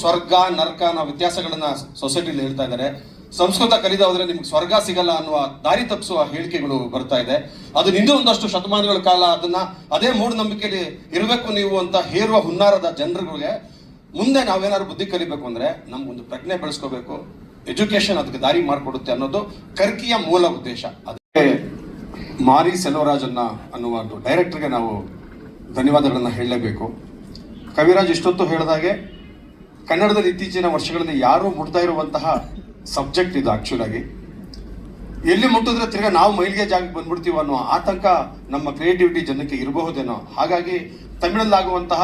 ಸ್ವರ್ಗ, ನರ್ಕ ಅನ್ನೋ ವ್ಯತ್ಯಾಸಗಳನ್ನ ಸೊಸೈಟಿಲಿ ಹೇಳ್ತಾ ಇದ್ದಾರೆ. ಸಂಸ್ಕೃತ ಕಲಿದ ಹೋದ್ರೆ ನಿಮ್ಗೆ ಸ್ವರ್ಗ ಸಿಗಲ್ಲ ಅನ್ನುವ ದಾರಿ ತಪ್ಪಿಸುವ ಹೇಳಿಕೆಗಳು ಬರ್ತಾ ಇದೆ. ಅದು ಇನ್ನೂ ಒಂದಷ್ಟು ಶತಮಾನಗಳ ಕಾಲ ಅದನ್ನ ಅದೇ ಮೂಢನಂಬಿಕೆಯಲ್ಲಿ ಇರಬೇಕು ನೀವು ಅಂತ ಹೇರುವ ಹುನ್ನಾರದ ಜನರುಗಳಿಗೆ ಮುಂದೆ ನಾವೇನಾದ್ರು ಬುದ್ಧಿ ಕಲಿಬೇಕು ಅಂದ್ರೆ ನಮ್ಗೊಂದು ಪ್ರಜ್ಞೆ ಬೆಳೆಸ್ಕೋಬೇಕು. ಎಜುಕೇಶನ್ ಅದಕ್ಕೆ ದಾರಿ ಮಾಡಿಕೊಡುತ್ತೆ ಅನ್ನೋದು ಕರ್ಕಿಯ ಮೂಲ ಉದ್ದೇಶ. ಅದಕ್ಕೆ ಮಾರಿ ಸೆಲ್ವರಾಜನ್ನ ಅನ್ನುವ ಡೈರೆಕ್ಟರ್ಗೆ ನಾವು ಧನ್ಯವಾದಗಳನ್ನ ಹೇಳಲೇಬೇಕು. ಕವಿರಾಜ್ ಇಷ್ಟೊತ್ತು ಹೇಳಿದಾಗೆ ಕನ್ನಡದಲ್ಲಿ ಇತ್ತೀಚಿನ ವರ್ಷಗಳಲ್ಲಿ ಯಾರು ಮುಟ್ತಾ ಇರುವಂತಹ ಸಬ್ಜೆಕ್ಟ್ ಇದು ಆಕ್ಚುಲ್ ಆಗಿ ಎಲ್ಲಿ ಮುಟ್ಟಿದ್ರೆ ತಿರ್ಗಾ ನಾವು ಮೈಲಿಗೆ ಜಾಗಕ್ಕೆ ಬಂದ್ಬಿಡ್ತೀವಿ ಅನ್ನೋ ಆತಂಕ ನಮ್ಮ ಕ್ರಿಯೇಟಿವಿಟಿ ಜನಕ್ಕೆ ಇರಬಹುದೇನೋ. ಹಾಗಾಗಿ ತಮಿಳಲ್ಲಾಗುವಂತಹ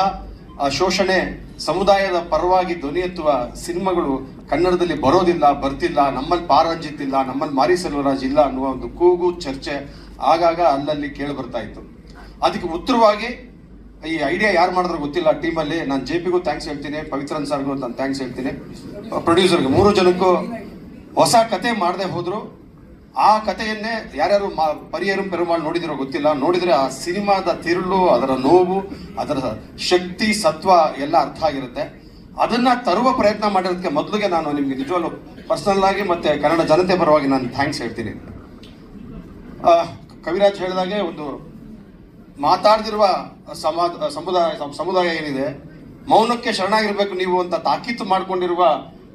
ಶೋಷಣೆ, ಸಮುದಾಯದ ಪರವಾಗಿ ಧ್ವನಿ ಎತ್ತುವ ಸಿನಿಮಾಗಳು ಕನ್ನಡದಲ್ಲಿ ಬರೋದಿಲ್ಲ, ಬರ್ತಿಲ್ಲ, ನಮ್ಮಲ್ಲಿ ಪಾರಂಜಿತ್ ಇಲ್ಲ ನಮ್ಮಲ್ಲಿ ಮಾರಿ ಸೆಲ್ವರಾಜ್ ಇಲ್ಲ ಅನ್ನುವ ಒಂದು ಕೂಗು ಚರ್ಚೆ ಆಗಾಗ ಅಲ್ಲಲ್ಲಿ ಕೇಳಿ ಬರ್ತಾ ಇತ್ತು. ಅದಕ್ಕೆ ಉತ್ತರವಾಗಿ ಈ ಐಡಿಯಾ ಯಾರು ಮಾಡಿದ್ರು ಗೊತ್ತಿಲ್ಲ ಟೀಮಲ್ಲಿ ನಾನು ಜೆ ಪಿಗೂ ಥ್ಯಾಂಕ್ಸ್ ಹೇಳ್ತೀನಿ, ಪವಿತ್ರನ್ ಸರ್ಗೂ ನಾನು ಥ್ಯಾಂಕ್ಸ್ ಹೇಳ್ತೀನಿ. ಪ್ರೊಡ್ಯೂಸರ್ಗೆ ಮೂರು ಜನಕ್ಕೂ ಹೊಸ ಕತೆ ಮಾಡದೆ ಹೋದ್ರು. ಆ ಕಥೆಯನ್ನೇ ಯಾರ್ಯಾರು ಮಾ, ಪರಿಯರು ಪೆರುಮಾಳ್ ನೋಡಿದಿರೋ ಗೊತ್ತಿಲ್ಲ. ನೋಡಿದ್ರೆ ಆ ಸಿನಿಮಾದ ತಿರುಳು, ಅದರ ನೋವು, ಅದರ ಶಕ್ತಿ, ಸತ್ವ ಎಲ್ಲ ಅರ್ಥ ಆಗಿರುತ್ತೆ. ಅದನ್ನ ತರುವ ಪ್ರಯತ್ನ ಮಾಡಿರೋದಕ್ಕೆ ಮೊದಲಿಗೆ ನಾನು ನಿಮ್ಗೆ ನಿಜವಾಗ್ಲೂ ಪರ್ಸನಲ್ ಆಗಿ ಮತ್ತೆ ಕನ್ನಡ ಜನತೆ ಪರವಾಗಿ ನಾನು ಥ್ಯಾಂಕ್ಸ್ ಹೇಳ್ತೀನಿ. ಕವಿರಾಜ್ ಹೇಳಿದಾಗೆ ಒಂದು ಮಾತಾಡ್ದಿರುವ ಸಮಾಜ, ಸಮುದಾಯ ಸಮುದಾಯ ಏನಿದೆ, ಮೌನಕ್ಕೆ ಶರಣಾಗಿರ್ಬೇಕು ನೀವು ಅಂತ ತಾಕೀತು ಮಾಡಿಕೊಂಡಿರುವ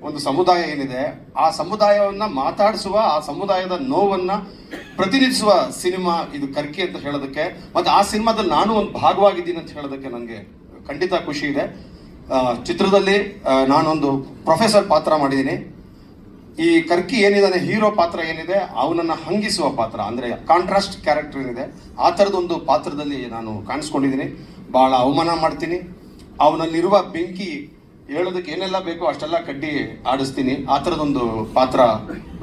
ಒಂದು ಸಮುದಾಯ ಏನಿದೆ, ಆ ಸಮುದಾಯವನ್ನ ಮಾತಾಡಿಸುವ, ಆ ಸಮುದಾಯದ ನೋವನ್ನ ಪ್ರತಿನಿಧಿಸುವ ಸಿನಿಮಾ ಇದು ಕರ್ಕಿ ಅಂತ ಹೇಳೋದಕ್ಕೆ, ಮತ್ತೆ ಆ ಸಿನಿಮಾದಲ್ಲಿ ನಾನು ಒಂದು ಭಾಗವಾಗಿದ್ದೀನಿ ಅಂತ ಹೇಳೋದಕ್ಕೆ ನನಗೆ ಖಂಡಿತ ಖುಷಿ ಇದೆ. ಚಿತ್ರದಲ್ಲಿ ನಾನೊಂದು ಪ್ರೊಫೆಸರ್ ಪಾತ್ರ ಮಾಡಿದ್ದೀನಿ. ಈ ಕರ್ಕಿ ಏನಿದಾನೆ ಹೀರೋ ಪಾತ್ರ ಏನಿದೆ, ಅವನನ್ನ ಹಂಗಿಸುವ ಪಾತ್ರ, ಅಂದ್ರೆ ಕಾಂಟ್ರಾಸ್ಟ್ ಕ್ಯಾರೆಕ್ಟರ್ ಏನಿದೆ, ಆ ಥರದೊಂದು ಪಾತ್ರದಲ್ಲಿ ನಾನು ಕಾಣಿಸ್ಕೊಂಡಿದ್ದೀನಿ. ಬಹಳ ಅವಮಾನ ಮಾಡ್ತೀನಿ. ಅವನಲ್ಲಿರುವ ಬೆಂಕಿ ಹೇಳೋದಕ್ಕೆ ಏನೆಲ್ಲ ಬೇಕೋ ಅಷ್ಟೆಲ್ಲ ಕಡ್ಡಿ ಆಡಿಸ್ತೀನಿ. ಆ ಥರದೊಂದು ಪಾತ್ರ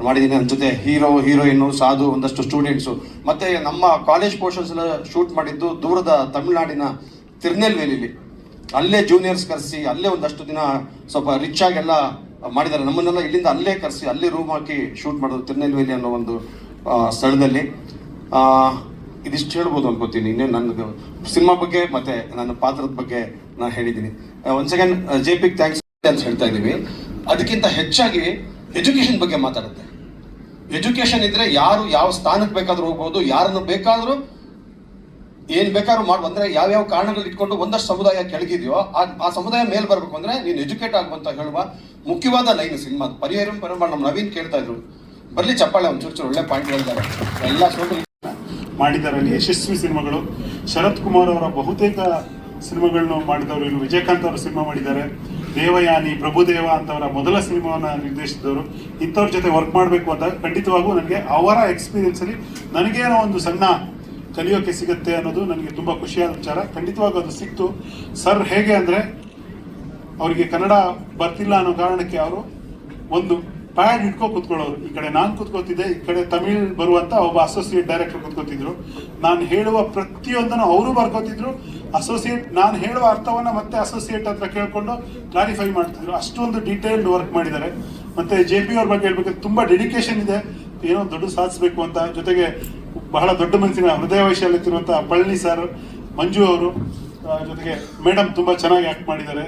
ಮಾಡಿದ್ದೀನಿ. ನನ್ನ ಜೊತೆ ಹೀರೋ, ಹೀರೋಯಿನ್ನು, ಸಾಧು, ಒಂದಷ್ಟು ಸ್ಟೂಡೆಂಟ್ಸು ಮತ್ತು ನಮ್ಮ ಕಾಲೇಜ್ ಪೋರ್ಷನ್ಸ್ ಎಲ್ಲ ಶೂಟ್ ಮಾಡಿದ್ದು ದೂರದ ತಮಿಳುನಾಡಿನ ತಿರುನೆಲ್ವೇಲಿಲಿ. ಅಲ್ಲೇ ಜೂನಿಯರ್ಸ್ ಕರೆಸಿ, ಅಲ್ಲೇ ಒಂದಷ್ಟು ದಿನ ಸ್ವಲ್ಪ ರಿಚ್ ಆಗೆಲ್ಲ ಮಾಡಿದ್ದಾರೆ. ನಮ್ಮನ್ನೆಲ್ಲ ಇಲ್ಲಿಂದ ಅಲ್ಲೇ ಕರೆಸಿ, ಅಲ್ಲೇ ರೂಮ್ ಹಾಕಿ ಶೂಟ್ ಮಾಡೋದು ತಿರುನೆಲ್ವೇಲಿ ಅನ್ನೋ ಒಂದು ಸ್ಥಳದಲ್ಲಿ. ಇದಿಷ್ಟು ಹೇಳ್ಬೋದು ಅನ್ಕೋತೀನಿ. ಇನ್ನೇ ನನ್ನ ಸಿನಿಮಾ ಬಗ್ಗೆ ಮತ್ತೆ ನನ್ನ ಪಾತ್ರದ ಬಗ್ಗೆ ನಾನು ಹೇಳಿದ್ದೀನಿ. ಒನ್ ಸೆಕೆಂಡ್ ಜೆ ಪಿಗೆ ಥ್ಯಾಂಕ್ಸ್ ಅಂತ ಹೇಳ್ತಾ ಇದ್ದೀವಿ. ಅದಕ್ಕಿಂತ ಹೆಚ್ಚಾಗಿ ಎಜುಕೇಶನ್ ಬಗ್ಗೆ ಮಾತಾಡುತ್ತೆ. ಎಜುಕೇಶನ್ ಇದ್ರೆ ಯಾರು ಯಾವ ಸ್ಥಾನಕ್ಕೆ ಬೇಕಾದ್ರೂ ಹೋಗ್ಬೋದು, ಯಾರನ್ನು ಬೇಕಾದ್ರೂ ಏನ್ ಬೇಕಾದ್ರೂ ಮಾಡು. ಅಂದ್ರೆ ಯಾವ್ಯಾವ ಕಾರಣಗಳು ಇಟ್ಕೊಂಡು ಒಂದಷ್ಟು ಸಮುದಾಯ ಕೆಳಗಿದೆಯೋ ಆ ಸಮುದಾಯ ಮೇಲ್ ಬರ್ಬೇಕು ಅಂದ್ರೆ ನೀನು ಎಜುಕೇಟ್ ಆಗುವಂತ ಹೇಳುವ ಮುಖ್ಯವಾದ ಲೈನ್ ಸಿನಿಮಾ ಪರಿಹಾರ ಪರಿಮಾಣ ನಮ್ಮ ನವೀನ್ ಕೇಳ್ತಾ ಇದ್ರು. ಬರ್ಲಿ ಚಪ್ಪಾಳೆ ಒಂಚೂರು ಚೂರು, ಒಳ್ಳೆ ಪಾಯಿಂಟ್ ಹೇಳಿದ್ದಾರೆ. ಎಲ್ಲ ಸೋಟು ಮಾಡಿದ್ದಾರೆ ಯಶಸ್ವಿ ಸಿನಿಮಾಗಳು. ಶರತ್ ಕುಮಾರ್ ಅವರ ಬಹುತೇಕ ಸಿನಿಮಾಗಳನ್ನು ಮಾಡಿದವರು ಇನ್ನು ವಿಜಯಕಾಂತ್ ಅವರು ಸಿನಿಮಾ ಮಾಡಿದ್ದಾರೆ. ದೇವಯಾನಿ, ಪ್ರಭುದೇವ ಅಂತವರ ಮೊದಲ ಸಿನಿಮಾವನ್ನ ನಿರ್ದೇಶಿಸಿದವರು. ಇಂಥವ್ರ ಜೊತೆ ವರ್ಕ್ ಮಾಡಬೇಕು ಅಂತ ಖಂಡಿತವಾಗೂ ನನಗೆ ಅವರ ಎಕ್ಸ್ಪೀರಿಯನ್ಸ್ ಅಲ್ಲಿ ನನಗೇನೋ ಒಂದು ಸಣ್ಣ ಕಲಿಯೋಕೆ ಸಿಗುತ್ತೆ ಅನ್ನೋದು ನನಗೆ ತುಂಬ ಖುಷಿಯಾದ ವಿಚಾರ. ಖಂಡಿತವಾಗೂ ಅದು ಸಿಕ್ತು. ಸರ್ ಹೇಗೆ ಅಂದರೆ, ಅವರಿಗೆ ಕನ್ನಡ ಬರ್ತಿಲ್ಲ ಅನ್ನೋ ಕಾರಣಕ್ಕೆ ಅವರು ಒಂದು ಪ್ಯಾಡ್ ಇಟ್ಕೊ ಕುತ್ಕೊಳ್ಳೋರು. ಈ ಕಡೆ ನಾನು ಕುತ್ಕೋತಿದ್ದೆ, ಈ ಕಡೆ ತಮಿಳ್ ಬರುವಂತ ಒಬ್ಬ ಅಸೋಸಿಯೇಟ್ ಡೈರೆಕ್ಟರ್ ಕುತ್ಕೋತಿದ್ರು. ನಾನು ಹೇಳುವ ಪ್ರತಿಯೊಂದನ್ನು ಅವರು ಬರ್ಕೋತಿದ್ರು. ಅಸೋಸಿಯೇಟ್ ನಾನು ಹೇಳುವ ಅರ್ಥವನ್ನು ಮತ್ತೆ ಅಸೋಸಿಯೇಟ್ ಹತ್ರ ಕೇಳಿಕೊಂಡು ಕ್ಲಾರಿಫೈ ಮಾಡ್ತಿದ್ರು. ಅಷ್ಟೊಂದು ಡೀಟೇಲ್ಡ್ ವರ್ಕ್ ಮಾಡಿದ್ದಾರೆ. ಮತ್ತೆ ಜೆ ಪಿ ಅವ್ರ ಬಗ್ಗೆ ಹೇಳ್ಬೇಕು ತುಂಬಾ ಡೆಡಿಕೇಶನ್ ಇದೆ. ಏನೋ ದೊಡ್ಡ ಸಾಧಿಸಬೇಕು ಅಂತ. ಜೊತೆಗೆ ಬಹಳ ದೊಡ್ಡ ಮನಸ್ಸಿನ ಹೃದಯ ವೈಶಾಲ್ಯತಿರುವಂತಹ ಪಳ್ಳಿ ಸರ್ ಮಂಜು ಅವರು ಜೊತೆಗೆ ಮೇಡಮ್ ತುಂಬಾ ಚೆನ್ನಾಗಿ ಆಕ್ಟ್ ಮಾಡಿದ್ದಾರೆ.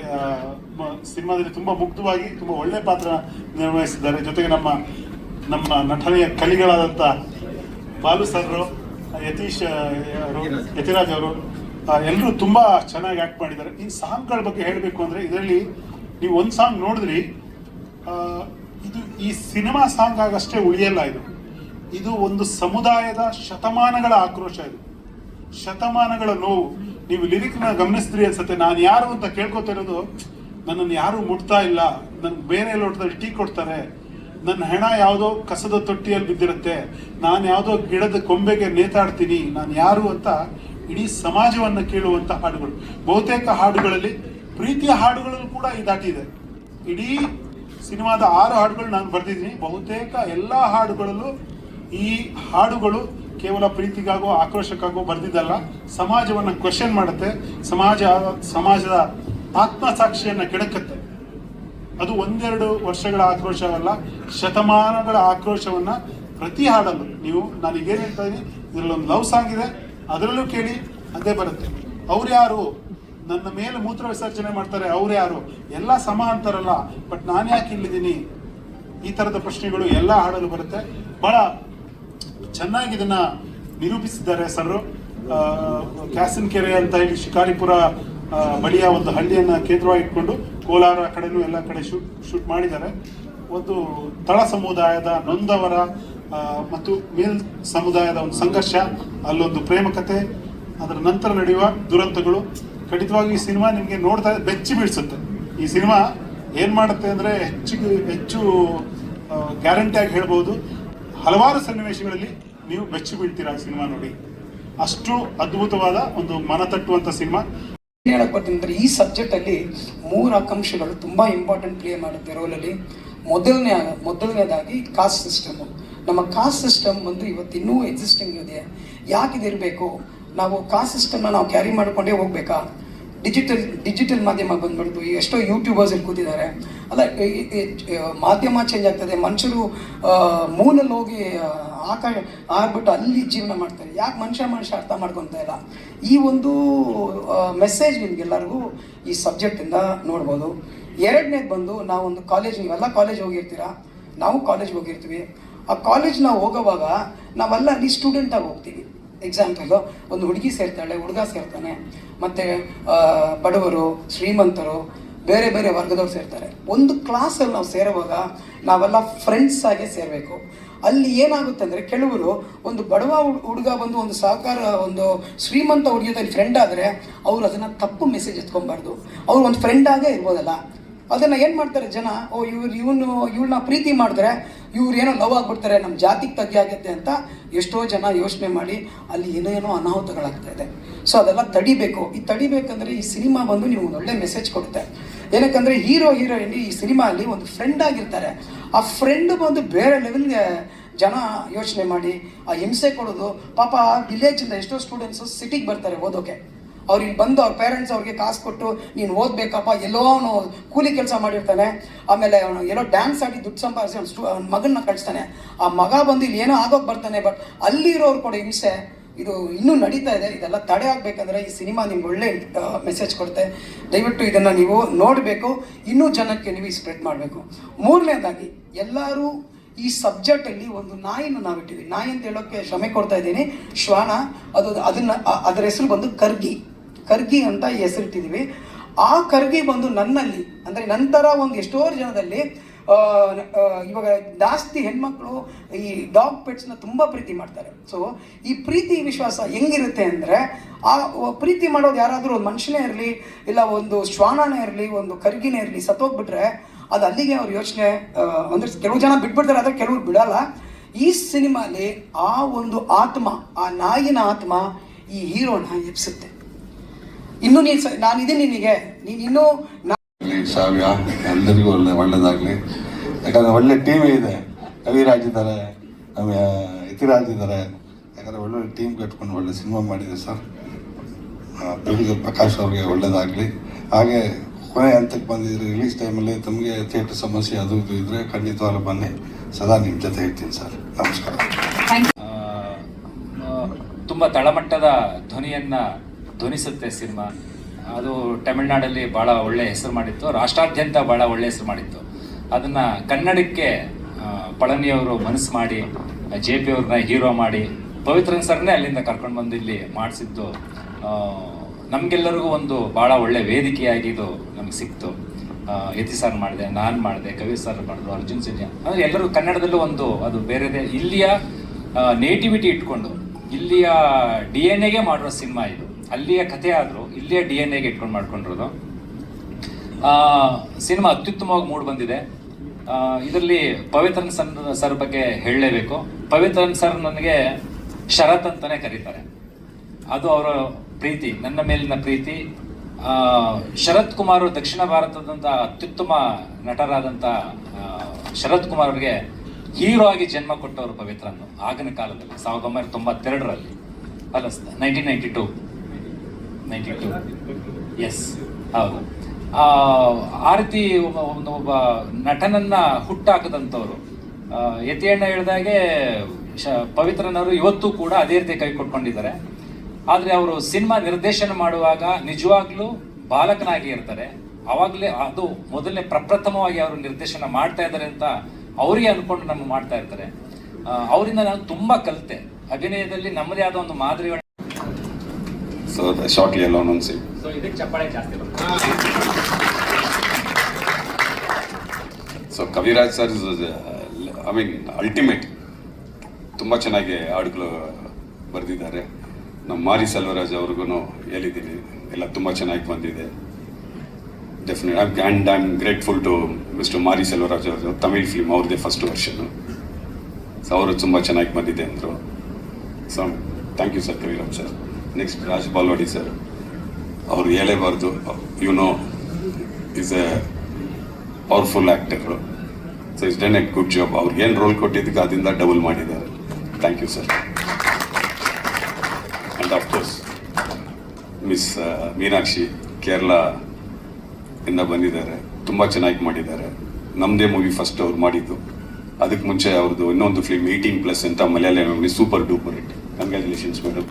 ಸಿನಿಮಾದಲ್ಲಿ ತುಂಬಾ ಮುಕ್ತವಾಗಿ ತುಂಬಾ ಒಳ್ಳೆ ಪಾತ್ರ ನಿರ್ವಹಿಸಿದ್ದಾರೆ. ಜೊತೆಗೆ ನಮ್ಮ ನಮ್ಮ ನಟನೆಯ ಕಲಿಗಳಾದಂಥ ಬಾಲು ಸರ್ ಯತೀಶ್ ಅವರು, ಯತಿರಾಜ್ ಅವರು ಎಲ್ಲರೂ ತುಂಬಾ ಚೆನ್ನಾಗಿ ಆಕ್ಟ್ ಮಾಡಿದ್ದಾರೆ. ಈ ಸಾಂಗ್ಗಳ ಬಗ್ಗೆ ಹೇಳಬೇಕು ಅಂದ್ರೆ ಇದರಲ್ಲಿ ನೀವು ಒಂದು ಸಾಂಗ್ ನೋಡಿದ್ರಿ ಇದು ಈ ಸಿನಿಮಾ ಸಾಂಗ್ ಆಗಷ್ಟೇ ಉಳಿಯಲ್ಲ ಇದು. ಇದು ಒಂದು ಸಮುದಾಯದ ಶತಮಾನಗಳ ಆಕ್ರೋಶ ಇದು. ಶತಮಾನಗಳ ನೋವು. ನೀವು ಲಿರಿಕ್ನ ಗಮನಿಸಿದ್ರಿ ಅನ್ಸುತ್ತೆ. ನಾನು ಯಾರು ಅಂತ ಕೇಳ್ಕೊತಾ ಇರೋದು, ನನ್ನನ್ನು ಯಾರು ಮುಟ್ತಾ ಇಲ್ಲ. ನನ್ನ ಬೇರೆ ಲೋಟದಲ್ಲಿ ಟೀ ಕೊಡ್ತಾರೆ. ನನ್ನ ಹೆಣ ಯಾವುದೋ ಕಸದ ತೊಟ್ಟಿಯಲ್ಲಿ ಬಿದ್ದಿರುತ್ತೆ. ನಾನು ಯಾವುದೋ ಗಿಡದ ಕೊಂಬೆಗೆ ನೇತಾಡ್ತೀನಿ. ನಾನು ಯಾರು ಅಂತ ಇಡೀ ಸಮಾಜವನ್ನು ಕೇಳುವಂತ ಹಾಡುಗಳು. ಬಹುತೇಕ ಹಾಡುಗಳಲ್ಲಿ ಪ್ರೀತಿಯ ಹಾಡುಗಳಲ್ಲೂ ಕೂಡ ಈ ದಾಟಿದೆ ಇಡೀ ಸಿನಿಮಾದ ಆರು ಹಾಡುಗಳು ನಾನು ಬರೆದಿದ್ದೀನಿ. ಬಹುತೇಕ ಎಲ್ಲ ಹಾಡುಗಳಲ್ಲೂ ಈ ಹಾಡುಗಳು ಕೇವಲ ಪ್ರೀತಿಗಾಗೋ, ಆಕ್ರೋಶಕ್ಕಾಗೋ ಬರೆದಿದ್ದಲ್ಲ. ಸಮಾಜವನ್ನು ಕ್ವಶನ್ ಮಾಡುತ್ತೆ. ಸಮಾಜ, ಸಮಾಜದ ಆತ್ಮಸಾಕ್ಷಿಯನ್ನ ಕೆಡಕತ್ತೆ. ಅದು ಒಂದೆರಡು ವರ್ಷಗಳ ಆಕ್ರೋಶ ಅಲ್ಲ, ಶತಮಾನಗಳ ಆಕ್ರೋಶವನ್ನ ಪ್ರತಿ ಹಾಡಲ್ಲೂ. ನೀವು ನಾನು ಏನ್ ಹೇಳ್ತಾ ಇದ್ದೀನಿ ಇದರಲ್ಲಿ ಒಂದು ಲವ್ ಸಾಂಗ್ ಇದೆ, ಅದರಲ್ಲೂ ಕೇಳಿ, ಅದೇ ಬರುತ್ತೆ. ಅವ್ರು ಯಾರು? ನನ್ನ ಮೇಲೆ ಮೂತ್ರ ವಿಸರ್ಜನೆ ಮಾಡ್ತಾರೆ ಅವ್ರು ಯಾರು? ಎಲ್ಲ ಸಮ ಅಂತಾರಲ್ಲ ಬಟ್ ನಾನು ಯಾಕೆ ಇಲ್ಲಿದ್ದೀನಿ? ಈ ತರದ ಪ್ರಶ್ನೆಗಳು ಎಲ್ಲ ಹಾಡಲು ಬರುತ್ತೆ. ಬಹಳ ಚೆನ್ನಾಗಿ ಇದನ್ನ ನಿರೂಪಿಸಿದ್ದಾರೆ ಸರ್ ಕ್ಯಾಸಿನ್ ಕೆರೆ ಅಂತ ಹೇಳಿ ಶಿಕಾರಿಪುರ ಬಳಿಯ ಒಂದು ಹಳ್ಳಿಯನ್ನ ಕೇಂದ್ರವಾಗಿ ಇಟ್ಕೊಂಡು ಕೋಲಾರ ಕಡೆನೂ ಎಲ್ಲ ಕಡೆ ಶೂಟ್ ಶೂಟ್ ಮಾಡಿದ್ದಾರೆ. ಒಂದು ತಳ ಸಮುದಾಯದ ನೊಂದವರ ಮತ್ತು ಮೇಲ್ ಸಮುದಾಯದ ಒಂದು ಸಂಘರ್ಷ, ಅಲ್ಲೊಂದು ಪ್ರೇಮ ಕತೆ, ಅದರ ನಂತರ ನಡೆಯುವ ದುರಂತಗಳು. ಖಂಡಿತವಾಗಿ ಈ ಸಿನಿಮಾ ನಿಮಗೆ ನೋಡ್ತಾ ಬೆಚ್ಚಿ ಬೀಳಿಸುತ್ತೆ. ಈ ಸಿನಿಮಾ ಏನ್ ಮಾಡುತ್ತೆ ಅಂದ್ರೆ ಹೆಚ್ಚು ಹೆಚ್ಚು ಗ್ಯಾರಂಟಿಯಾಗಿ ಹೇಳ್ಬೋದು. ಹಲವಾರು ಸನ್ನಿವೇಶಗಳಲ್ಲಿ ನೀವು ಬೆಚ್ಚಿ ಬೀಳ್ತೀರಾ ಸಿನಿಮಾ ನೋಡಿ. ಅಷ್ಟು ಅದ್ಭುತವಾದ ಒಂದು ಮನ ತಟ್ಟುವಂತ ಸಿನಿಮಾ ಹೇಳಕ್ ಬರ್ತೀನಿ ಈ ಸಬ್ಜೆಕ್ಟ್ ಅಲ್ಲಿ ಮೂರು ಆಕಾಂಕ್ಷೆಗಳು ತುಂಬಾ ಇಂಪಾರ್ಟೆಂಟ್ ಪ್ಲೇ ಮಾಡುತ್ತೆ ರೋಲಲ್ಲಿ ಮೊದಲನೇ, ಮೊದಲನೇದಾಗಿ ಕಾಸ್ಟ್ ಸಿಸ್ಟಮ್ ನಮ್ಮ ಕಾಸ್ಟ್ ಸಿಸ್ಟಮ್ ಬಂದು ಇವತ್ತು ಇನ್ನೂ ಎಕ್ಸಿಸ್ಟಿಂಗ್ ಇದೆ. ಯಾಕೆ ಇದಿರಬೇಕು ನಾವು ಕಾಸ್ಟ್ ಸಿಸ್ಟಮ್ನ ನಾವು ಕ್ಯಾರಿ ಮಾಡಿಕೊಂಡೇ ಹೋಗ್ಬೇಕಾ? ಡಿಜಿಟಲ್ ಡಿಜಿಟಲ್ ಮಾಧ್ಯಮ ಬಂದ್ಬಿಡ್ತು. ಎಷ್ಟೋ ಯೂಟ್ಯೂಬರ್ಸ್ ಇಲ್ಲಿ ಕೂತಿದ್ದಾರೆ. ಅಲ್ಲ ಮಾಧ್ಯಮ ಚೇಂಜ್ ಆಗ್ತದೆ. ಮನುಷ್ಯರು ಮೂಲಲ್ಲಿ ಹೋಗಿ ಆಕ ಆಗ್ಬಿಟ್ಟು ಅಲ್ಲಿ ಜೀವನ ಮಾಡ್ತಾರೆ. ಯಾಕೆ ಮನುಷ್ಯ ಮನುಷ್ಯ ಅರ್ಥ ಮಾಡ್ಕೊತಾ ಇಲ್ಲ? ಈ ಒಂದು ಮೆಸೇಜ್ ನಿಮ್ಗೆಲ್ಲರಿಗೂ ಈ ಸಬ್ಜೆಕ್ಟಿಂದ ನೋಡ್ಬೋದು. ಎರಡನೇದು ಬಂದು ನಾವೊಂದು ಕಾಲೇಜ್ ನೀವೆಲ್ಲ ಕಾಲೇಜ್ ಹೋಗಿರ್ತೀರಾ? ನಾವು ಕಾಲೇಜ್ ಹೋಗಿರ್ತೀವಿ. ಆ ಕಾಲೇಜ್ ನಾವು ಹೋಗೋವಾಗ ನಾವೆಲ್ಲ ಅಲ್ಲಿ ಸ್ಟೂಡೆಂಟಾಗಿ ಹೋಗ್ತೀವಿ. ಎಕ್ಸಾಂಪಲ್ ಒಂದು ಹುಡುಗಿ ಸೇರ್ತಾಳೆ, ಹುಡುಗ ಸೇರ್ತಾನೆ, ಮತ್ತೆ ಬಡವರು, ಶ್ರೀಮಂತರು, ಬೇರೆ ಬೇರೆ ವರ್ಗದವ್ರು ಸೇರ್ತಾರೆ. ಒಂದು ಕ್ಲಾಸಲ್ಲಿ ನಾವು ಸೇರುವಾಗ ನಾವೆಲ್ಲ ಫ್ರೆಂಡ್ಸ್ ಆಗಿ ಸೇರಬೇಕು. ಅಲ್ಲಿ ಏನಾಗುತ್ತೆ ಅಂದರೆ ಕೆಲವರು ಒಂದು ಬಡವ ಹುಡ್- ಹುಡುಗ ಬಂದು ಒಂದು ಸಹಕಾರ ಒಂದು ಶ್ರೀಮಂತ ಹುಡುಗಿಯಲ್ಲಿ ಫ್ರೆಂಡ್ ಆದರೆ ಅವ್ರು ಅದನ್ನು ತಪ್ಪು ಮೆಸೇಜ್ ಎತ್ಕೊಬಾರ್ದು. ಅವ್ರು ಒಂದು ಫ್ರೆಂಡ್ ಆಗೇ ಇರ್ಬೋದಲ್ಲ. ಅದನ್ನು ಏನು ಮಾಡ್ತಾರೆ ಜನ? ಓ, ಇವ್ರು, ಇವನು, ಇವಳನ್ನ ಪ್ರೀತಿ ಮಾಡಿದ್ರೆ ಇವ್ರು ಏನೋ ಲವ್ ಆಗ್ಬಿಡ್ತಾರೆ ನಮ್ಮ ಜಾತಿಗೆ ತಗ್ಗಿ ಆಗುತ್ತೆ ಅಂತ ಎಷ್ಟೋ ಜನ ಯೋಚನೆ ಮಾಡಿ ಅಲ್ಲಿ ಏನೇನೋ ಏನೋ ಅನಾಹುತಗಳಾಗ್ತಾ ಇದೆ. ಸೊ ಅದೆಲ್ಲ ತಡಿಬೇಕು. ಈ ತಡಿಬೇಕಂದ್ರೆ ಈ ಸಿನಿಮಾ ಬಂದು ನೀವು ಒಂದು ಒಳ್ಳೆ ಮೆಸೇಜ್ ಕೊಡುತ್ತೆ. ಏನಕ್ಕಂದ್ರೆ ಹೀರೋ, ಹೀರೋಯಿನ್ ಈ ಸಿನಿಮಾ ಅಲ್ಲಿ ಒಂದು ಫ್ರೆಂಡ್ ಆಗಿರ್ತಾರೆ. ಆ ಫ್ರೆಂಡ್ ಬಂದು ಬೇರೆ ಲೆವೆಲ್ಗೆ ಜನ ಯೋಚನೆ ಮಾಡಿ, ಆ ಹಿಂಸೆ ಕೊಡೋದು, ಪಾಪ ವಿಲೇಜಿಂದ ಎಷ್ಟೋ ಸ್ಟೂಡೆಂಟ್ಸು ಸಿಟಿಗೆ ಬರ್ತಾರೆ ಓದೋಕೆ. ಅವ್ರಿಗೆ ಬಂದು ಅವ್ರ ಪೇರೆಂಟ್ಸ್ ಅವ್ರಿಗೆ ಕಾಸು ಕೊಟ್ಟು, ನೀನು ಓದ್ಬೇಕಪ್ಪ, ಎಲ್ಲೋ ಅವನು ಕೂಲಿ ಕೆಲಸ ಮಾಡಿರ್ತಾನೆ. ಆಮೇಲೆ ಅವನು ಎಲ್ಲೋ ಡ್ಯಾನ್ಸ್ ಆಡಿ ದುಡ್ಡು ಸಂಪಾದಿಸಿ ಅವ್ನು ಸ್ಟೂ ಅವ್ನ ಮಗನ್ನ ಕಳಿಸ್ತಾನೆ. ಆ ಮಗ ಬಂದು ಇಲ್ಲಿ ಏನೋ ಆಗೋಗಿ ಬರ್ತಾನೆ ಬಟ್ ಅಲ್ಲಿರೋರು ಕೂಡ ಹಿಂಸೆ. ಇದು ಇನ್ನೂ ನಡೀತಾ ಇದೆ. ಇದೆಲ್ಲ ತಡೆ ಆಗಬೇಕಂದ್ರೆ ಈ ಸಿನಿಮಾ ನಿಮ್ಗೆ ಒಳ್ಳೆ ಮೆಸೇಜ್ ಕೊಡುತ್ತೆ. ದಯವಿಟ್ಟು ಇದನ್ನು ನೀವು ನೋಡಬೇಕು. ಇನ್ನೂ ಜನಕ್ಕೆ ನೀವು ಸ್ಪ್ರೆಡ್ ಮಾಡಬೇಕು. ಮೂರನೇದಾಗಿ, ಎಲ್ಲರೂ ಈ ಸಬ್ಜೆಕ್ಟಲ್ಲಿ ಒಂದು ನಾಯಿನ ನಾವಿಟ್ಟಿದ್ದೀವಿ ನಾಯಿ ಅಂತ ಹೇಳೋಕ್ಕೆ ಶ್ರಮೆ ಕೊಡ್ತಾ ಇದ್ದೀನಿ. ಶ್ವಾನ, ಅದು, ಅದನ್ನ ಅದರ ಹೆಸರು ಬಂದು ಕರ್ಗಿ. ಕರ್ಗಿ ಅಂತ ಹೆಸರಿಟ್ಟಿದ್ದೀವಿ. ಆ ಕರ್ಗಿ ಬಂದು ನನ್ನಲ್ಲಿ, ಅಂದರೆ ನಂತರ ಒಂದು ಎಷ್ಟೋ ಜನದಲ್ಲಿ ಇವಾಗ ಜಾಸ್ತಿ ಹೆಣ್ಮಕ್ಳು ಈ ಡಾಗ್ ಪೆಟ್ಸ್ನ ತುಂಬ ಪ್ರೀತಿ ಮಾಡ್ತಾರೆ. ಸೊ ಈ ಪ್ರೀತಿ ವಿಶ್ವಾಸ ಹೆಂಗಿರುತ್ತೆ ಅಂದರೆ, ಆ ಪ್ರೀತಿ ಮಾಡೋದು ಯಾರಾದರೂ ಒಂದು ಮನುಷ್ಯನೇ ಇರಲಿ, ಇಲ್ಲ ಒಂದು ಶ್ವಾನನೇ ಇರಲಿ, ಒಂದು ಕರ್ಗಿನೇ ಇರಲಿ, ಸತ್ತೋಗ್ಬಿಟ್ರೆ ಅದು ಅಲ್ಲಿಗೆ ಅವ್ರ ಯೋಚನೆ ಅಂದರೆ ಕೆಲವು ಜನ ಬಿಟ್ಬಿಡ್ತಾರೆ, ಆದರೆ ಕೆಲವ್ರು ಬಿಡಲ್ಲ. ಈ ಸಿನಿಮಾಲಿ ಆ ಒಂದು ಆತ್ಮ, ಆ ನಾಯಿನ ಆತ್ಮ ಈ ಹೀರೋನ ಎಬ್ಸುತ್ತೆ. ಇನ್ನು ನೀನು ನಾನಿದ್ದೀನಿ ನಾನು ಇದೆ ನಿನಗೆ. ನೀನು ಇನ್ನೂ ಶ್ರಾವ್ಯ ಎಲ್ಲರಿಗೂ ಒಳ್ಳೆ ಒಳ್ಳೇದಾಗಲಿ. ಯಾಕಂದರೆ ಒಳ್ಳೆ ಟೀಮ್ ಇದೆ. ಕವಿರಾಜ್ ಇದ್ದಾರೆ ಯತಿರಾಜ್ ಇತಿರಾಜ್ ಇದ್ದಾರೆ ಯಾಕಂದರೆ ಒಳ್ಳೊಳ್ಳೆ ಟೀಮ್ ಕಟ್ಕೊಂಡು ಒಳ್ಳೆ ಸಿನಿಮಾ ಮಾಡಿದೆ ಸರ್ ಬೆಳಿಗ್ಗೆ ಪ್ರಕಾಶ್ ಅವ್ರಿಗೆ ಒಳ್ಳೆಯದಾಗಲಿ ಹಾಗೆ ಕೊನೆ ಹಂತಕ್ಕೆ ಬಂದಿದ್ರೆ ರಿಲೀಸ್ ಟೈಮಲ್ಲಿ ತಮಗೆ ಥಿಯೇಟರ್ ಸಮಸ್ಯೆ ಅದು ಇದು ಇದ್ದರೆ ಖಂಡಿತವಾಗ್ಲೂ ಬನ್ನಿ. ಸದಾ ನಿಮ್ಮ ಜೊತೆ ಇರ್ತೀನಿ ಸರ್ ನಮಸ್ಕಾರ. ತುಂಬ ತಳಮಟ್ಟದ ಧ್ವನಿಯನ್ನ ಧ್ವನಿಸುತ್ತೆ ಸಿನಿಮಾ. ಅದು ತಮಿಳ್ನಾಡಲ್ಲಿ ಭಾಳ ಒಳ್ಳೆ ಹೆಸರು ಮಾಡಿತ್ತು. ರಾಷ್ಟ್ರಾದ್ಯಂತ ಭಾಳ ಒಳ್ಳೆ ಹೆಸರು ಮಾಡಿತ್ತು. ಅದನ್ನು ಕನ್ನಡಕ್ಕೆ ಪಳನಿಯವರು ಮನಸ್ಸು ಮಾಡಿ, ಜೆ ಪಿ ಅವ್ರನ್ನ ಹೀರೋ ಮಾಡಿ, ಪವಿತ್ರನ್ ಸರ್ನೇ ಅಲ್ಲಿಂದ ಕರ್ಕೊಂಡು ಬಂದು ಇಲ್ಲಿ ಮಾಡಿಸಿದ್ದು ನಮಗೆಲ್ಲರಿಗೂ ಒಂದು ಭಾಳ ಒಳ್ಳೆ ವೇದಿಕೆಯಾಗಿ ಇದು ನಮ್ಗೆ ಸಿಕ್ತು. ಯತಿ ಸರ್ ಮಾಡಿದೆ, ನಾನು ಮಾಡಿದೆ ಕವಿ ಸರ್ ಮಾಡಿದ್ರು, ಅರ್ಜುನ್ ಸಿನ್ಯಾ ಅಂದರೆ ಎಲ್ಲರೂ ಕನ್ನಡದಲ್ಲೂ ಒಂದು ಅದು ಬೇರೆದೇ. ಇಲ್ಲಿಯ ನೇಟಿವಿಟಿ ಇಟ್ಕೊಂಡು, ಇಲ್ಲಿಯ ಡಿ ಎನ್ ಎಗೆ ಮಾಡಿರೋ ಸಿನಿಮಾ ಇದು. ಅಲ್ಲಿಯ ಕಥೆ ಆದರೂ, ಇಲ್ಲಿಯ ಡಿ ಎನ್ ಎಗೆ ಇಟ್ಕೊಂಡು ಮಾಡ್ಕೊಂಡಿರೋದು. ಸಿನಿಮಾ ಅತ್ಯುತ್ತಮವಾಗಿ ಮೂಡ್ ಬಂದಿದೆ. ಇದರಲ್ಲಿ ಪವಿತ್ರನ್ ಸರ್ ಸರ್ ಬಗ್ಗೆ ಹೇಳಲೇಬೇಕು. ಪವಿತ್ರನ್ ಸರ್ ನನಗೆ ಶರತ್ ಅಂತಲೇ ಕರೀತಾರೆ. ಅದು ಅವರ ಪ್ರೀತಿ, ನನ್ನ ಮೇಲಿನ ಪ್ರೀತಿ. ಶರತ್ ಕುಮಾರ್ ದಕ್ಷಿಣ ಭಾರತದಂಥ ಅತ್ಯುತ್ತಮ ನಟರಾದಂಥ ಶರತ್ ಕುಮಾರ್ ಅವರಿಗೆ ಹೀರೋ ಆಗಿ ಜನ್ಮ ಕೊಟ್ಟವರು ಪವಿತ್ರನ್ನು ಆಗಿನ ಕಾಲದಲ್ಲಿ, ಸಾವಿರದ ಒಂಬೈನೂರ ತೊಂಬತ್ತೆರಡರಲ್ಲಿ. ಅಲ್ಲ nineteen ninety two. Ninety two. Yes ಹೌದು. ಆ, ರೀತಿ ಒಂದು ಒಬ್ಬ ನಟನನ್ನ ಹುಟ್ಟಾಕದಂಥವ್ರು. ಯತಿಯಣ್ಣ ಹೇಳಿದಾಗೆ ಶ ಪವಿತ್ರನವರು ಇವತ್ತು ಕೂಡ ಅದೇ ರೀತಿ ಕೈ ಕೊಟ್ಕೊಂಡಿದ್ದಾರೆ. ಆದರೆ ಅವರು ಸಿನಿಮಾ ನಿರ್ದೇಶನ ಮಾಡುವಾಗ ನಿಜವಾಗ್ಲೂ ಬಾಲಕನಾಗಿ ಇರ್ತಾರೆ. ಅವಾಗಲೇ ಅದು ಮೊದಲನೇ ಪ್ರಪ್ರಥಮವಾಗಿ ಅವರು ನಿರ್ದೇಶನ ಮಾಡ್ತಾ ಇದ್ದಾರೆ ಅಂತ ಅವರಿಗೆ ಅನ್ಕೊಂಡು ನಮ್ಗೆ ಮಾಡ್ತಾ ಇರ್ತಾರೆ. ಅವರಿಂದ ನಾನು ತುಂಬಾ ಕಲಿತೆ. ಅಭಿನಯದಲ್ಲಿ ನಮ್ಮದೇ ಆದ ಒಂದು ಮಾದರಿಗಳ So shortly alone on scene. So ಇದಕ್ಕೆ ಚಪ್ಪಾಳೆ ಜಾಸ್ತಿ so Kaviraj sir I mean ultimate ತುಂಬ ಚೆನ್ನಾಗಿ ಹಾಡುಗಳು ಬರೆದಿದ್ದಾರೆ. ನಮ್ಮ ಮಾರಿ ಸೆಲ್ವರಾಜ್ ಅವ್ರಿಗೂ ಹೇಳಿದ್ದೀನಿ. ಎಲ್ಲ ತುಂಬ ಚೆನ್ನಾಗಿ ಬಂದಿದೆ. Definite and I am grateful to mister Mari Selvaraj ಅವರು. ತಮಿಳ್ ಫಿಲ್ಮ್ ಅವ್ರದ್ದೇ ಫಸ್ಟ್ ವರ್ಷನು ಸೊ ಅವರು ತುಂಬ ಚೆನ್ನಾಗಿ ಬಂದಿದೆ ಅಂದರು. So thank you sir Kaviraj sir next Raj Balwadi sir ಅವ್ರು ಹೇಳೇಬಾರ್ದು. You know is a powerful ಆ್ಯಕ್ಟರ್ಗಳು so is done a good job ಅವ್ರಿಗೆ ಏನು ರೋಲ್ ಕೊಟ್ಟಿದ್ದಕ್ಕೆ ಅದರಿಂದ ಡಬಲ್ ಮಾಡಿದ್ದಾರೆ. Thank you sir and of course miss Meenakshi Kerala ಇಂದ ಬಂದಿದ್ದಾರೆ. ತುಂಬ ಚೆನ್ನಾಗಿ ಮಾಡಿದ್ದಾರೆ. ನಮ್ಮದೇ ಮೂವಿ ಫಸ್ಟ್ ಅವ್ರು ಮಾಡಿದ್ದು. ಅದಕ್ಕೆ ಮುಂಚೆ ಅವ್ರದ್ದು ಇನ್ನೊಂದು ಫಿಲ್ಮ್ ಏಯ್ಟೀನ್ ಪ್ಲಸ್ ಅಂತ ಮಲಯಾಳಂನಲ್ಲಿ super duper it congratulations madam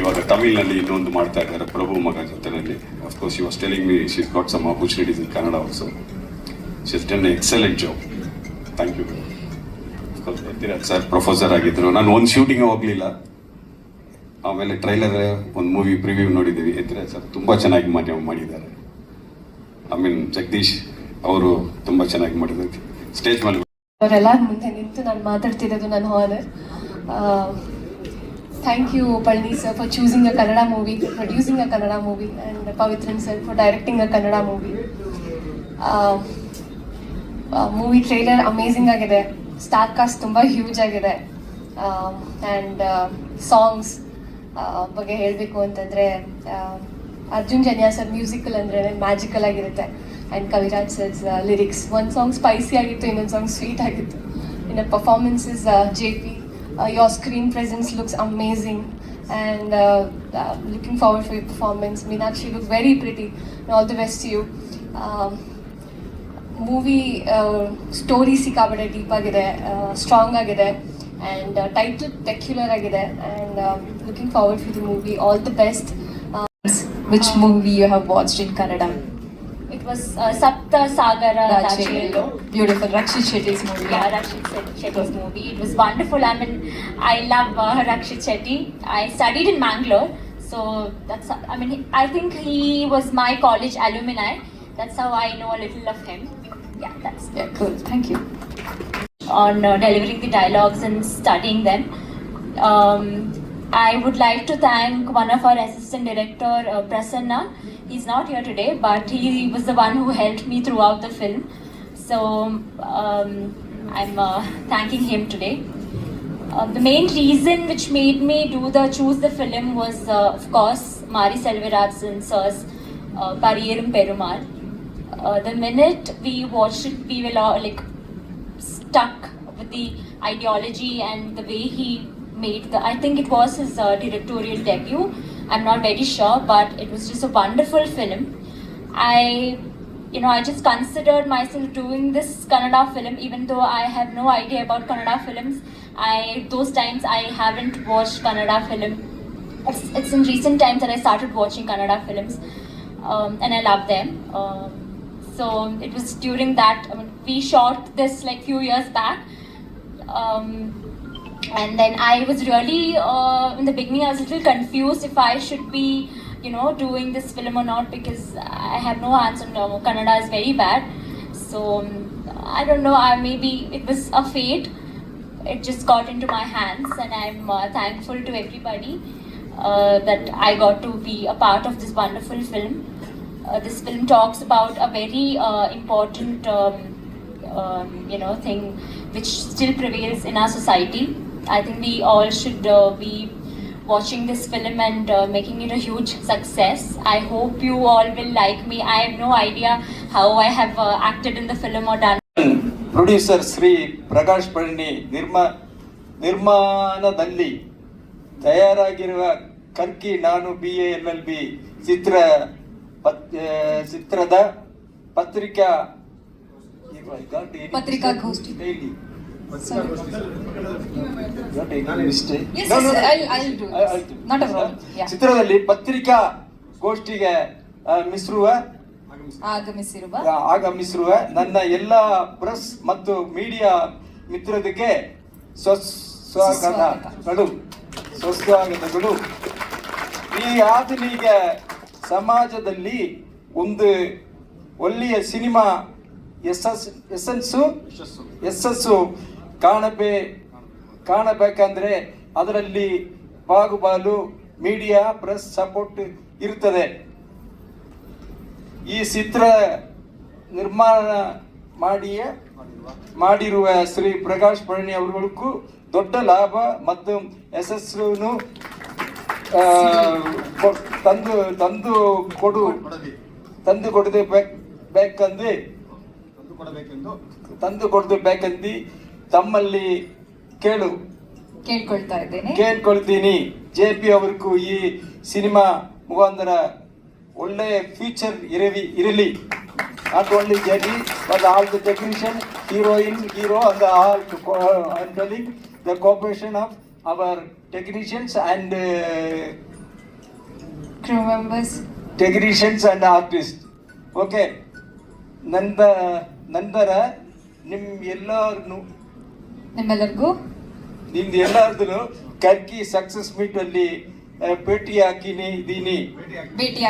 ಇವಾಗ ತಮಿಳ್ನಲ್ಲಿ ಇನ್ನೊಂದು ಮಾಡ್ತಾ ಇದ್ದಾರೆ. ಪ್ರಭು ಮಗ ಜೊತೆನಲ್ಲಿ of course you was telling me she's got some opportunities in Kannada also she's done excellent job thank you ಬರ್ತೀರಾ? ಸರ್ ಪ್ರೊಫೆಸರ್ ಆಗಿದ್ರು. ನಾನು ಒಂದು ಶೂಟಿಂಗ್ ಹೋಗಲಿಲ್ಲ. ಆಮೇಲೆ ಟ್ರೈಲರ್ ಒಂದು ಮೂವಿ ಪ್ರಿವ್ಯೂ ನೋಡಿದ್ದೀವಿ. ಎತ್ತಿರ ಸರ್ ತುಂಬ ಚೆನ್ನಾಗಿ ಮಾಡಿ ಮಾಡಿದ್ದಾರೆ. ಐ ಮೀನ್ ಜಗದೀಶ್ ಅವರು ತುಂಬ ಚೆನ್ನಾಗಿ ಮಾಡಿದ್ದಾರೆ. ಸ್ಟೇಜ್ ಮೇಲೆ ಅವರೆಲ್ಲರ ಮುಂದೆ ನಿಂತು ನಾನು ಮಾತಾಡ್ತಿರೋದು ನನ್ನ honour thank you Palani sir for choosing a Kannada movie producing a Kannada movie and Pavithran sir for directing a Kannada movie movie trailer amazing ಆಗಿದೆ. ಸ್ಟಾರ್ ಕಾಸ್ಟ್ ತುಂಬ ಹ್ಯೂಜ್ ಆಗಿದೆ. ಆ್ಯಂಡ್ ಸಾಂಗ್ಸ್ ಬಗ್ಗೆ ಹೇಳಬೇಕು ಅಂತಂದರೆ ಅರ್ಜುನ್ ಜನ್ಯಾ ಸರ್ ಮ್ಯೂಸಿಕಲ್ ಅಂದರೆ magical ಆಗಿರುತ್ತೆ. And Kaviraj sir's lyrics ಒಂದು song spicy ಆಗಿತ್ತು, ಇನ್ನೊಂದು ಸಾಂಗ್ ಸ್ವೀಟ್ ಆಗಿತ್ತು. ಇನ್ನು performances J P your screen presence looks amazing and looking forward for your performance Meenakshi look very pretty all the best you movie story ಸಿಕ್ಕಾಪಟ್ಟೆ deep ಆಗಿದೆ strong ಆಗಿದೆ and title peculiar ಆಗಿದೆ and looking forward for the movie all the best which movie you have watched in Kannada It was uh, Sapta Sagara Dachelo. Beautiful. Rakshit Shetty's movie. Yeah, Rakshit Shetty's movie. It was wonderful. I mean, I love uh, Rakshit Shetty. I studied in Mangalore, so that's. I mean, I think he was my college alumni. That's how I know a little of him. Yeah, that's Yeah, cool. Thank you. on uh, delivering the dialogues and studying them. Um, I would like to thank one of our assistant director, uh, Prasanna. He's not here today, but he was the one who helped me throughout the film. So um, I'm uh, thanking him today. Uh, the main reason which made me do the choose the film was, uh, of course, Mari Selvaraj and Sir's uh, Perumal. Uh, the minute we watched it, we were all like stuck with the ideology and the way he made the. I think it was his uh, directorial debut. I'm not very sure, but it was just a wonderful film. I, you know, I just considered myself doing this Kannada film, even though I have no idea about Kannada films. I those times I haven't watched Kannada film. It's, it's in recent times that I started watching Kannada films, um, and I love them. Um, so it was during that I mean, we shot this like few years back. Um, and then I was really uh, in the beginning I was a little confused if I should be you know doing this film or not because I have no answer on uh, Kannada is very bad. So um, I don't know. I maybe it was a fate. It just got into my hands and I'm uh, thankful to everybody uh, that I got to be a part of this wonderful film. Uh, this film talks about a very uh, important um, um, you know thing which still prevails in our society i think we all should uh, be watching this film and uh, making it a huge success i hope you all will like me i have no idea how i have uh, acted in the film or done producer Shri Prakash Palli Nirma ನಿರ್ಮಾಣದಲ್ಲಿ ತಯಾರಾಗಿರುವ ಕರ್ಕಿ ನಾನು B A L L B ಚಿತ್ರ ಚಿತ್ರದ ಪತ್ರಿಕಾ ಪತ್ರಿಕಾಗೋಷ್ಠಿ. ಚಿತ್ರದಲ್ಲಿ ಪತ್ರಿಕಾ ಗೋಷ್ಠಿಗೆ ಮಿಸ್ರುವ. ಮಿಶ್ರುವ ಆಗಮಿಸಿರುವ ಆಗಮಿಸಿರುವ ನನ್ನ ಎಲ್ಲ ಪ್ರೆಸ್ ಮತ್ತು ಮೀಡಿಯಾ ಮಿತ್ರರಿಗೆ ಸ್ವಸ್ವಾಗತಗಳು ಸ್ವಸ್ವಾಗತಗಳು ಈ ಆಧುನಿಕ ಸಮಾಜದಲ್ಲಿ ಒಂದು ಒಳ್ಳೆಯ ಸಿನಿಮಾ ಯಶಸ್ ಯಶಸ್ಸು. ಯಶಸ್ಸು ಕಾಣಬೇ ಕಾಣಬೇಕಂದ್ರೆ ಅದರಲ್ಲಿ ಬಾಗುಬಾಲು ಮೀಡಿಯಾ ಪ್ರೆಸ್ ಸಪೋರ್ಟ್ ಇರುತ್ತದೆ ಈ ಚಿತ್ರ ನಿರ್ಮಾಣ ಮಾಡಿಯೇ ಮಾಡಿರುವ ಶ್ರೀ ಪ್ರಕಾಶ್ ಪಳನಿ ಅವರುಗಳಿಗೂ ದೊಡ್ಡ ಲಾಭ ಮತ್ತು ಯಶಸ್ಸನ್ನು ತಂದು ತಂದು ಕೊಡು ತಂದು ಕೊಡದೆ ಬೇಕಂದು ತಂದು ಕೊಡದೆ ಬೇಕಂದು ತಮ್ಮಲ್ಲಿ ಕೇಳು. ಕೇಳ್ಕೊಳ್ತಾ ಇದ್ದೇನೆ. ಕೇಳ್ಕೊಳ್ತೀನಿ. ಜೆ ಪಿ ಅವ್ರಿಗೂ ಈ ಸಿನಿಮಾ ಮುಖಾಂತರ ಒಳ್ಳೆಯ ಫ್ಯೂಚರ್ ಇರಲಿ ಇರಲಿ. Not only J P but all the technician heroine hero and all telling the cooperation of our technicians and crew members technicians and artist okay ನಂದ ನಂತರ ನಿಮ್ಮ ಎಲ್ಲರನ್ನು ನಿಮ್ಮೆಲ್ಲರಿಗೂ? ನಿಮ್ದು ಎಲ್ಲಾರ್ದು ಕರ್ಕಿ ಸಕ್ಸಸ್ ಮೀಟ್ ಅಲ್ಲಿ ಭೇಟಿ ಹಾಕಿನಿ ಇದೀನಿ. ಭೇಟಿ